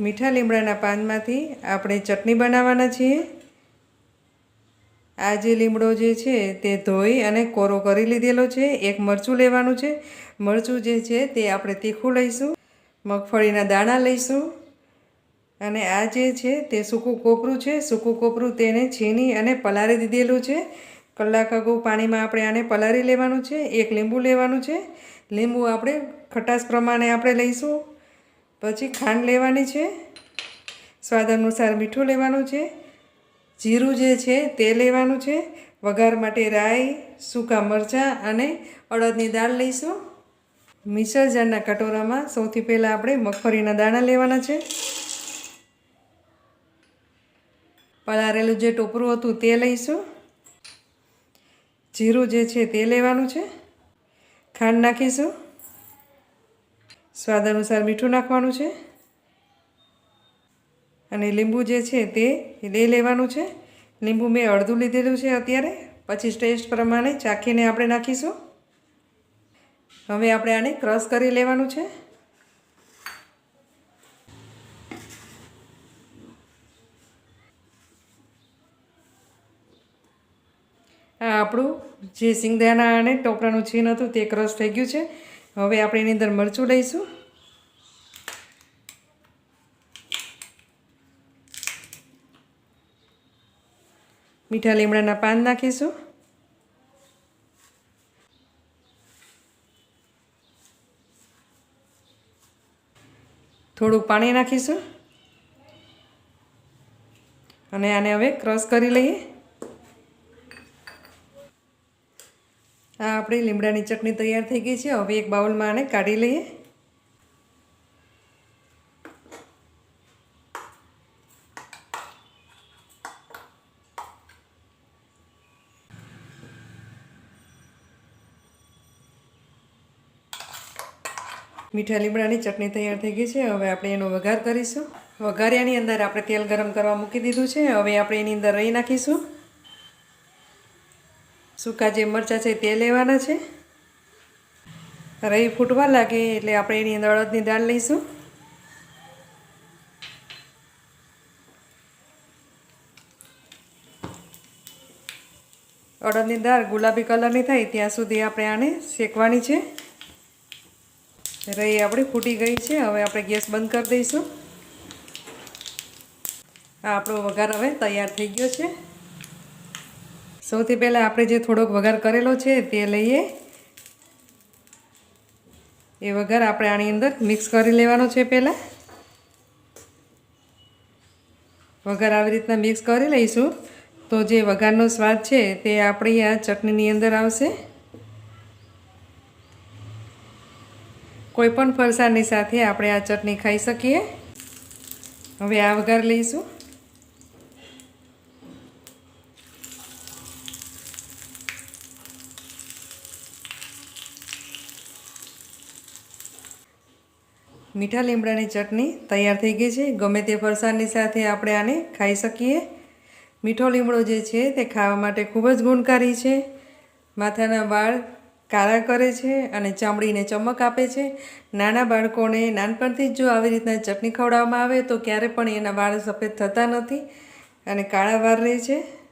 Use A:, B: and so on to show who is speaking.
A: મીઠા લીમડાના પાનમાંથી આપણે ચટણી બનાવવાના છીએ. આ જે લીમડો જે છે તે ધોઈ અને કોરો કરી લીધેલો છે. એક મરચું લેવાનું છે. મરચું જે છે તે આપણે તીખું લઈશું, મગફળીના દાણા લઈશું અને આ જે છે તે સૂકું કોપરું છે. સૂકું કોપરું તેને છીની અને પલાળી દીધેલું છે. કલાક અગાઉ પાણીમાં આપણે આને પલાળી લેવાનું છે. એક લીંબુ લેવાનું છે. લીંબુ આપણે ખટાશ પ્રમાણે આપણે લઈશું. પછી ખાંડ લેવાની છે. સ્વાદ અનુસાર મીઠું લેવાનું છે. જીરું જે છે તે લેવાનું છે. વઘાર માટે રાઈ, સૂકા મરચાં અને અડદની દાળ લઈશું. મિક્સર કટોરામાં સૌથી પહેલાં આપણે મગફળીના દાણા લેવાના છે. પલારેલું જે ટોપરું હતું તે લઈશું. જીરું જે છે તે લેવાનું છે. ખાંડ નાખીશું. સ્વાદ અનુસાર મીઠું નાખવાનું છે. અને લીંબુ જે છે તે લઈ લેવાનું છે. લીંબુ મેં અડધું લીધેલું છે અત્યારે. પછી ટેસ્ટ પ્રમાણે ચાખીને આપણે નાખીશું. હવે આપણે આને ક્રશ કરી લેવાનું છે. આ આપણું જે સિંગદાણા અને ટોપરાનું છીન હતું તે ક્રશ થઈ ગયું છે. હવે આપણે એની અંદર મરચું લઈશું. મીઠા લીમડાના પાન નાખીશું. થોડું પાણી નાખીશું. અને આને હવે ક્રશ કરી લઈએ. આપણી લીમડાની ચટણી તૈયાર થઈ ગઈ છે. હવે એક બાઉલમાં આને કાઢી લઈએ. મીઠા લીમડાની ચટણી તૈયાર થઈ ગઈ છે. હવે આપણે એનો વઘાર કરીશું. વઘાર્યાની અંદર આપણે તેલ ગરમ કરવા મૂકી દીધું છે. હવે આપણે એની અંદર રહી નાખીશું. સૂકા જે મરચાં છે તે લેવાના છે. રહી ફૂટવા લાગે એટલે આપણે એની અંદર અડદની દાળ લઈશું. અડદની દાળ ગુલાબી કલરની થાય ત્યાં સુધી આપણે આને શેકવાની છે. રહી આપણી ફૂટી ગઈ છે. હવે આપણે ગેસ બંધ કરી દઈશું. આપણો વઘાર હવે તૈયાર થઈ ગયો છે. સૌથી પહેલાં આપણે જે થોડોક વઘાર કરેલો છે તે લઈએ. એ વઘાર આપણે આની અંદર મિક્સ કરી લેવાનો છે પહેલાં. વઘાર આવી રીતના મિક્સ કરી લઈશું. તો જે વઘારનો સ્વાદ છે તે આપણી આ ચટણીની અંદર આવશે. કોઈ પણ ફરસાણની સાથે આપણે આ ચટણી ખાઈ શકીએ. હવે આ વઘાર લઈશું. મીઠા લીમડાની ચટણી તૈયાર થઈ ગઈ છે. ગમે તે ફરસાણની સાથે આપણે આને ખાઈ શકીએ. મીઠો લીમડો જે છે તે ખાવા માટે ખૂબ જ ગુણકારી છે. માથાના વાળ કાળા કરે છે અને ચામડીને ચમક આપે છે. નાના બાળકોને નાનપણથી જ જો આવી રીતના ચટણી ખવડાવવામાં આવે તો ક્યારે પણ એના વાળ સફેદ થતા નથી અને કાળા વાળ રહે છે.